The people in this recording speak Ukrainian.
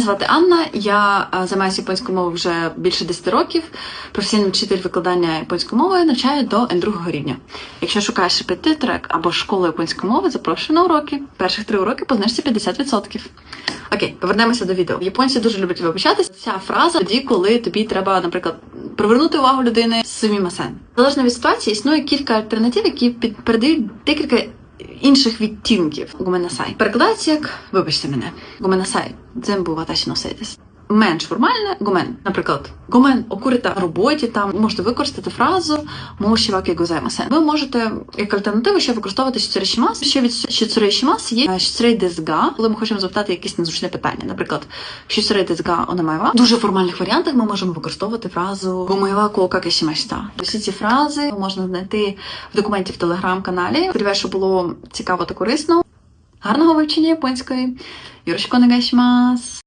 Звати Анна. Я е, займаюся японською мовою вже більше 10 років. Професійний вчитель викладання японської мови навчаю до N2 рівня. Якщо шукаєш репетиторок або школу японської мови, запрошую на уроки. Перших три уроки по знижці 50%. Окей, повернемося до відео. Японці дуже люблять вибачатися. Ця фраза тоді, коли тобі треба, наприклад, привернути увагу людини сумімасен. Залежно від ситуації існує кілька альтернатив, які передають декілька інших відтінків гуменасай. Перекладається як вибачте мене. Гуменасай. Дзембу ваташі носитись. Менш формальне гумен. Наприклад, гумен окурита на роботі. Там можете використати фразу мошіваки гозаймасен. Ви можете як альтернативу ще використовувати щицурейшімас. Ще від щицурейшімас є щицурей дезга, коли ми хочемо запитати якесь незручне питання. Наприклад, щицурей дезга онамайва. В дуже формальних варіантах ми можемо використовувати фразу гумайва кокакешімашта. Усі ці фрази можна знайти в документі в телеграм-каналі. Сподіваюся, що було цікаво та корисно. Гарного вивчення японської. Юрошко негайшімас!